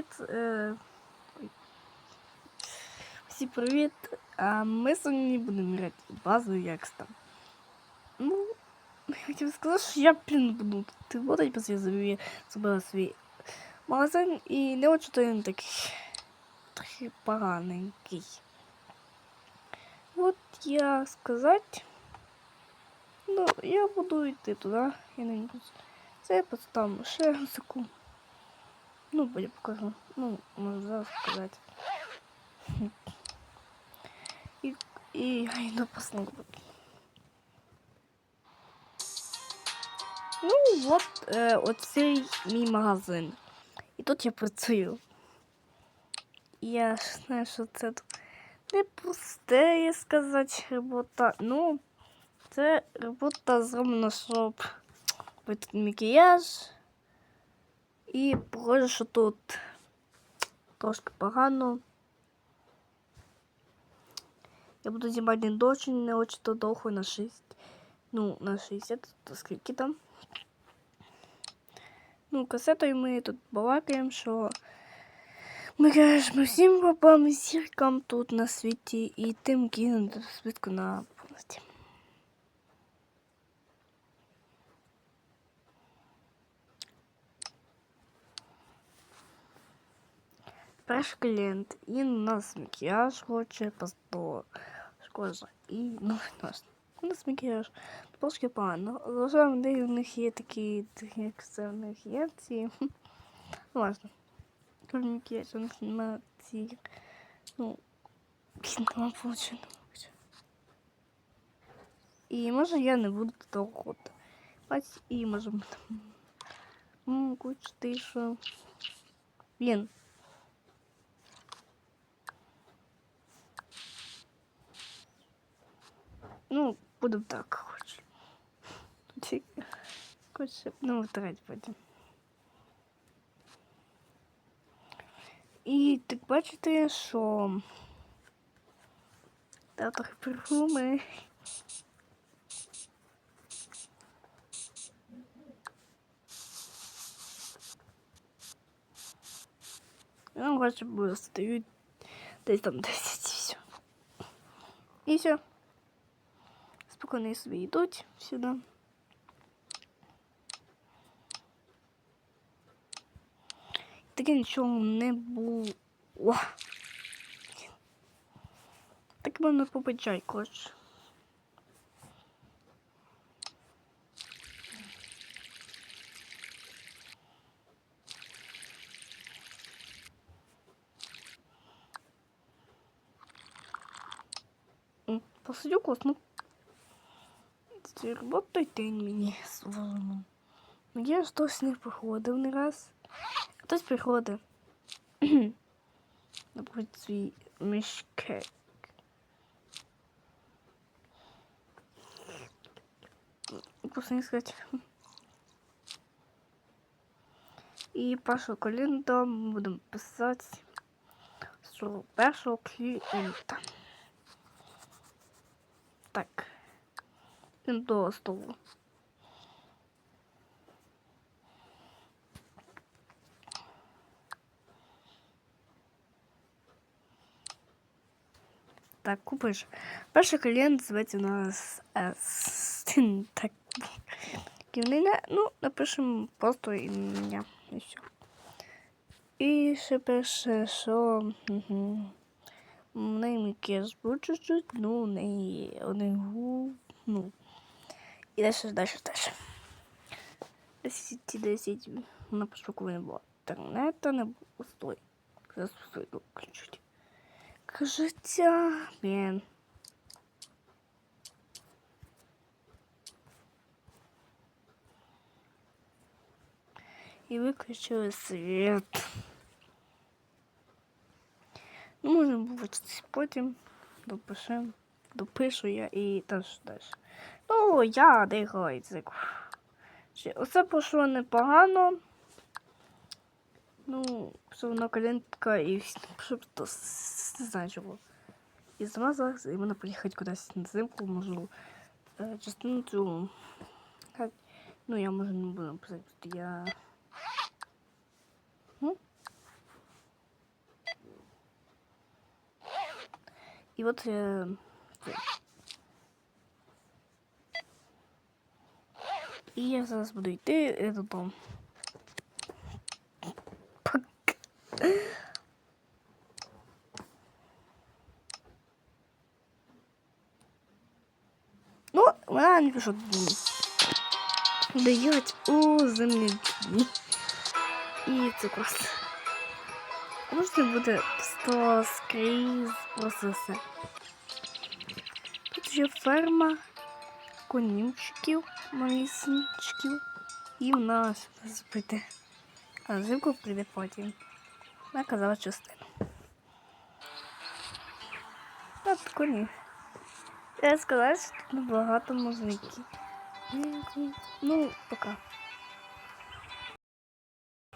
Е, ой. Всім привіт! А ми сьогодні будемо грати базу Якста. Ну, я хотів сказати, що я блін буду тут бо я забив, зробила свій магазин і не хочу, то він такий трохи поганенький. От я сказати. Ну, я буду йти туди, я не буду. Це я поставлю ще музику. Ну, я покажу. Ну, зараз сказати. І, і я йду посну. Ну, от е, оцей мій магазин. І тут я працюю. І Я знаю, що це тут не пусте, я сказати, робота. Ну, це робота зроблена, щоб бути макіяж. І похоже, що тут трошки погано. Я буду знімати не дуже, не очень то довго на 6. Ну, на 60, то скільки там. Ну, касетою ми тут балакаємо, що ми кажемо всім і зіркам тут на світі і тим кинути швидко на повністю. Перший клієнт. І нас макіяж хоче по 100 шкода. І ну, нас. Нас макіяж трошки погано. Зважаємо, де у них є такі, як це у них є ці. Важно. Коли макіяж, у них немає ці, ну, нема получено. І може я не буду того ходити. Бать, і може. Ну, кучу ти що. Ну, буду так хочу. Ті- Хоче, ну, вторать потім. І так бачите, що та трохи перфуми. Ну, короче, буде стають десь там 10 і все. І все. Спокійно собі йдуть сюди. Таке нічого не було. Так мене побачай, коротше. М, Посадю космос. Ці Работайте мені своєму. Я ж хтось не приходив не раз. Хтось приходить. Наприклад, свій мішкек. Просто не сказати. І першого клієнта ми будемо писати з першого клієнта. Так. Столу. Так, купиш. Перший клієнт зветься у нас С. Так. Ківнина. Ну, напишемо просто ім'я. І все. І ще пише, що. Макіяж був чуть-чуть, ну, у неї один губ, ну. І далі, далі, далі. 10, 10, на початку не було інтернету, не було, стой. Стой, включить. Життя, блін. І виключили світ. Ну, можна побачитись потім. Допишемо. Допишу я і теж далі. О, я не гайзик. Оце пішло непогано. Ну, все одно коленка і щоб то значило. І сама зараз іменно поїхати кудись на зимку можу. Е, частину цю. Ну, я може не буду писати, тут я. І от. Е, це. І я зараз буду йти е, додому. Ну, вона не пішла додому. Дають у земляки. І це просто. Можна буде просто скрізь просто все. Тут є ферма конюшків, малісінчиків. І в нас прийде. А взимку прийде потім. Наказала казала Та От коні. Я сказала, що тут набагато музики. Ну, пока.